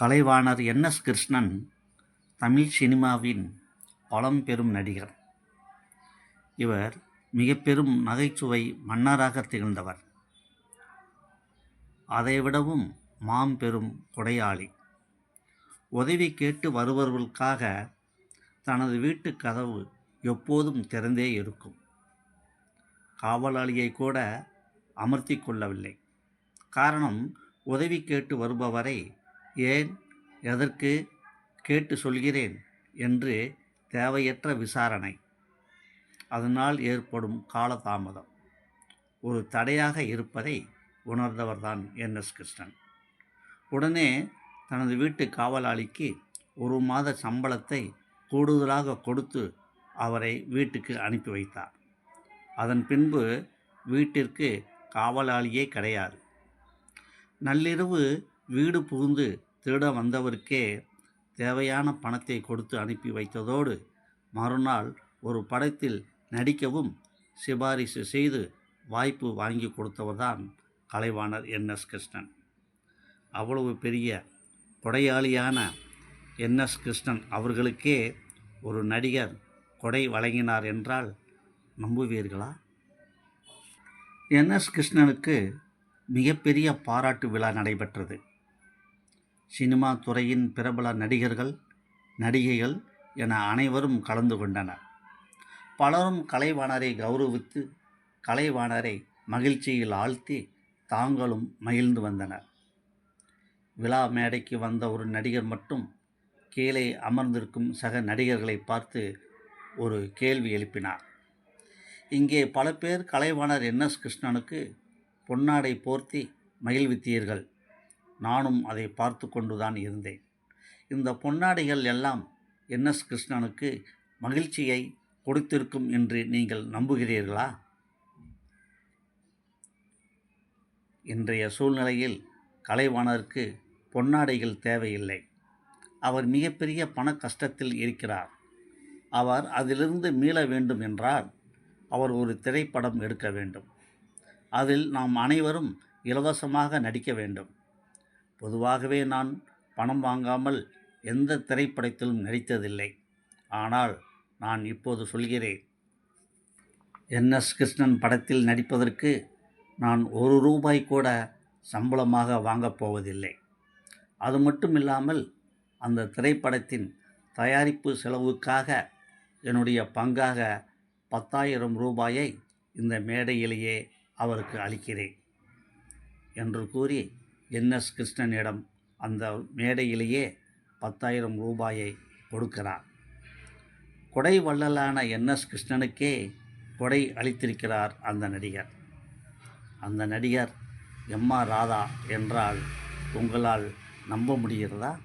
Kalaivanar N S Krishnan Tamil சினிமாவின் பழம்பெரும் நடிகர். இவர் மிக பெரும் நகைச்சுவை மன்னராக திகழ்ந்தவர். அதைவிடவும் மாம்பெரும் கொடையாளி. உதவி கேட்டு வருபவர்களுக்காக தனது வீட்டு கதவு எப்போதும் திறந்தே இருக்கும். காவலாளியை கூட அமர்த்தி கொள்ளவில்லை. காரணம் உதவி கேட்டு வருபவரை ஏன் எதற்கு கேட்டு சொல்கிறேன் என்று தேவையற்ற விசாரணை. அதனால் ஏற்படும் காலதாமதம். ஒரு தடையாக இருப்பதை உணர்ந்தவர்தான் என். எஸ். கிருஷ்ணன். உடனே தனது வீட்டு காவலாளிக்கு ஒரு மாத சம்பளத்தை கூடுதலாக கொடுத்து அவரை வீட்டுக்கு அனுப்பி வைத்தார். அதன் பின்பு வீட்டிற்கு காவலாளியே கிடையாது. நள்ளிரவு வீடு புகுந்து திருட வந்தவருக்கே தேவையான பணத்தை கொடுத்து அனுப்பி வைத்ததோடு மறுநாள் ஒரு படத்தில் நடிக்கவும் சிபாரிசு செய்து வாய்ப்பு வாங்கி கொடுத்தவர்தான் கலைவாணர் என். எஸ். கிருஷ்ணன். அவ்வளவு பெரிய கொடையாளியான என். எஸ். கிருஷ்ணன் அவர்களுக்கே ஒரு நடிகர் கொடை வழங்கினார் என்றால் நம்புவீர்களா? என். எஸ். கிருஷ்ணனுக்கு மிகப்பெரிய பாராட்டு விழா நடைபெற்றது. சினிமா துறையின் பிரபல நடிகர்கள் நடிகைகள் என அனைவரும் கலந்து கொண்டனர். பலரும் கலைவாணரை கௌரவித்து கலைவாணரை மகிழ்ச்சியில் ஆழ்த்தி தாங்களும் மகிழ்ந்து வந்தனர். விழா மேடைக்கு வந்த ஒரு நடிகர் மட்டும் கீழே அமர்ந்திருக்கும் சக நடிகர்களை பார்த்து ஒரு கேள்வி எழுப்பினார். இங்கே பல பேர் கலைவாணர் என் எஸ் கிருஷ்ணனுக்கு பொன்னாடை போர்த்தி மகிழ்வித்தீர்கள். நானும் அதை பார்த்து கொண்டுதான் இருந்தேன். இந்த பொன்னாடைகள் எல்லாம் என் எஸ் கிருஷ்ணனுக்கு மகிழ்ச்சியை கொடுத்திருக்கும் என்று நீங்கள் நம்புகிறீர்களா? இன்றைய சூழ்நிலையில் கலைவாணருக்கு பொன்னாடைகள் தேவையில்லை. அவர் மிகப்பெரிய பண கஷ்டத்தில் இருக்கிறார். அவர் அதிலிருந்து மீள வேண்டும் என்றால் அவர் ஒரு திரைப்படம் எடுக்க வேண்டும். அதில் நாம் அனைவரும் இலவசமாக நடிக்க வேண்டும். பொதுவாகவே நான் பணம் வாங்காமல் எந்த திரைப்படத்திலும் நடித்ததில்லை. ஆனால் நான் இப்போது சொல்கிறேன். என். எஸ். கிருஷ்ணன் படத்தில் நடிப்பதற்கு நான் ஒரு ரூபாய் கூட சம்பளமாக வாங்கப் போவதில்லை. அது மட்டும் இல்லாமல் அந்த திரைப்படத்தின் தயாரிப்பு செலவுக்காக என்னுடைய பங்காக பத்தாயிரம் ரூபாயை இந்த மேடையிலேயே அவருக்கு அளிக்கிறேன் என்று கூறி என் எஸ் கிருஷ்ணனிடம் அந்த மேடையிலேயே பத்தாயிரம் ரூபாயை கொடுக்கிறார். கொடை வள்ளலான என்எஸ் கிருஷ்ணனுக்கே கொடை அளித்திருக்கிறார் அந்த நடிகர். அந்த நடிகர் எம் ஆர் ராதா என்றால் உங்களால் நம்ப முடிகிறதா?